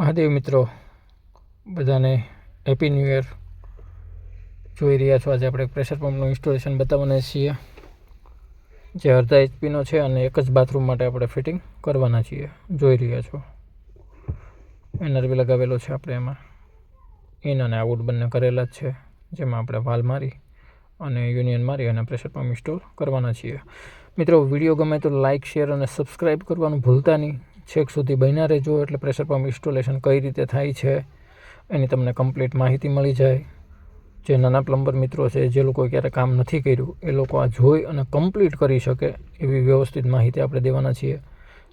મહાદેવ મિત્રો, બધાને happy new year જોઈ રહ્યા છો આજે આપણે પ્રેશર પંપનું ઇન્સ્ટોલેશન બતાવવાના છીએ. જે અડધા એચપીનો છે અને એક જ બાથરૂમ માટે આપણે ફિટિંગ કરવાના છીએ. જોઈ રહ્યા છો. એનઆરબી લગાવેલો છે આપણે એમાં. ઇન અને આઉટ બંને કરેલા જ છે, જેમાં આપણે વાલ મારી અને યુનિયન મારી અને પ્રેશર પંપ ઇન્સ્ટોલ કરવાના છીએ. મિત્રો, વીડિયો ગમે તો લાઇક શેર અને સબસ્ક્રાઈબ કરવાનું ભૂલતા નહીં. છેક સુધી બન્યા રહેજો એટલે પ્રેશર પંપ ઇન્સ્ટોલેશન કઈ રીતે થાય છે એની તમને કમ્પ્લીટ માહિતી મળી જાય. જે નાના પ્લમ્બર મિત્રો છે, જે લોકોએ ક્યારે કામ નથી કર્યું, એ લોકો આ જોઈ અને કમ્પ્લીટ કરી શકે એવી વ્યવસ્થિત માહિતી આપણે દેવાના છીએ,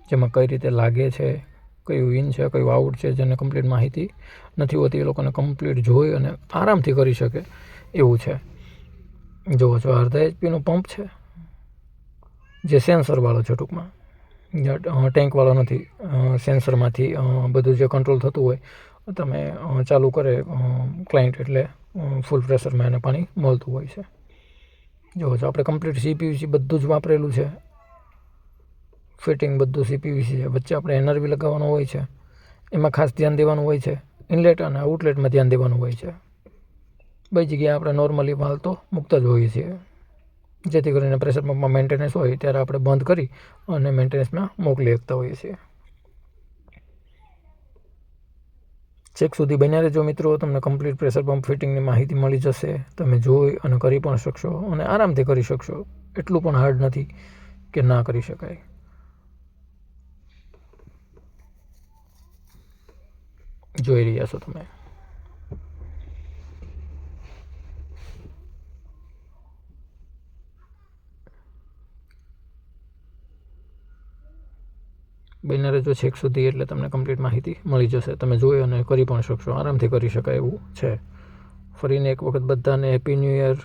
જેમાં કઈ રીતે લાગે છે, કયું ઇન છે, કયું આઉટ છે, જેને કમ્પ્લીટ માહિતી નથી હોતી, એ લોકોને કમ્પ્લીટ જોઈ અને આરામથી કરી શકે એવું છે. જુઓ છો, અડધા એચપીનો પંપ છે, જે સેન્સરવાળો છે ટૂંકમાં. ટેન્કવાળો નથી સેન્સરમાંથી બધું જે કંટ્રોલ થતું હોય તમે ચાલુ કરે ક્લાયન્ટ એટલે ફૂલ પ્રેશરમાં એને પાણી મળતું હોય છે. જુઓ છો આપણે કમ્પ્લીટ સીપીયુસી બધું જ વાપરેલું છે ફિટિંગ બધું સીપીયુસી છે, વચ્ચે આપણે એનઆરબી લગાવવાનો હોય છે, એમાં ખાસ ધ્યાન દેવાનું હોય છે ઇનલેટ અને આઉટલેટમાં ધ્યાન દેવાનું હોય છે. બધી જગ્યાએ આપણે નોર્મલી માલ તો મૂકતા જ હોઈએ છીએ. જેથી કરીને પ્રેશર પંપમાં મેન્ટેનન્સ હોય ત્યારે આપણે બંધ કરી અને મેન્ટેનન્સમાં મોકલી શકતા હોઈએ છીએ. ચેક સુધી બન્યા રહેજો મિત્રો, તમને કમ્પ્લીટ પ્રેશર પંપ ફિટિંગની માહિતી મળી જશે. તમે જોઈ અને કરી પણ શકશો અને આરામથી કરી શકશો. એટલું પણ હાર્ડ નથી કે ના કરી શકાય. જોઈ રહ્યા છો તમે. બન્યા જો છેક સુધી એટલે તમને કમ્પ્લીટ માહિતી મળી જશે. તમે જોઈ અને કરી પણ શકશો. આરામથી કરી શકાય એવું છે. ફરીને એક વખત બધાને happy new year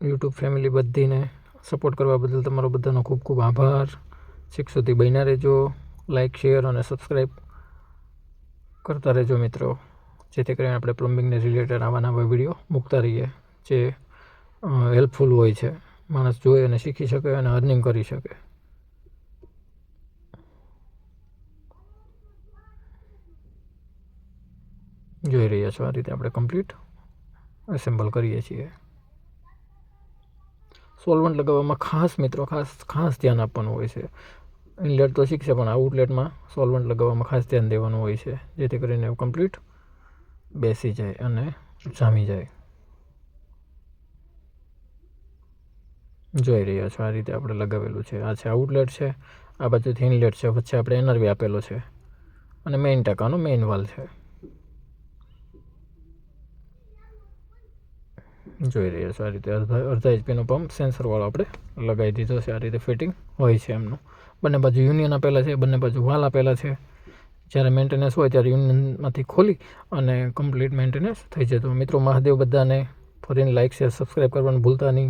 YouTube family બધીને support કરવા બદલ તમારો બધાનો ખૂબ ખૂબ આભાર. છેક સુધી બન્યા રહેજો. લાઇક શેર અને સબસ્ક્રાઈબ કરતા રહેજો મિત્રો. જેથી કરીને આપણે પ્લમ્બિંગને રિલેટેડ આવા નવા વીડિયો મૂકતા રહીએ, જે હેલ્પફુલ હોય છે. માણસ જોઈ અને શીખી શકે અને અર્નિંગ કરી શકે. જોઈ રહ્યા છો આ રીતે આપણે કમ્પ્લીટ એસેમ્બલ કરીએ છીએ. સોલ્વન્ટ લગાવવામાં ખાસ મિત્રો, ખાસ ખાસ ધ્યાન આપવાનું હોય છે. ઇનલેટ તો શીખશે, પણ આઉટલેટમાં સોલ્વન્ટ લગાવવામાં ખાસ ધ્યાન દેવાનું હોય છે, જેથી કરીને કમ્પ્લીટ બેસી જાય અને જામી જાય. જોઈ રહ્યા છો આ રીતે આપણે લગાવેલું છે. આ છે આઉટલેટ છે, આ બાજુથી ઇનલેટ છે વચ્ચે આપણે એનર્વી આપેલો છે. અને મેઇન ટાંકાનો મેઇન વાલ છે. જોઈ રહ્યા છો આ રીતે. અડધા અડધા એચપીનો પંપ સેન્સરવાળો આપણે લગાવી દીધો છે, આ રીતે ફિટિંગ હોય છે એમનું. બંને બાજુ યુનિયન આપેલા છે, બંને બાજુ વાલ આપેલા છે. જ્યારે મેન્ટેનન્સ હોય ત્યારે યુનિયનમાંથી ખોલી અને કમ્પ્લીટ મેન્ટેનન્સ થઈ જતું. મિત્રો, મહાદેવ બધાને ફરીને લાઇક શેર સબસ્ક્રાઈબ કરવાનું ભૂલતા નહીં.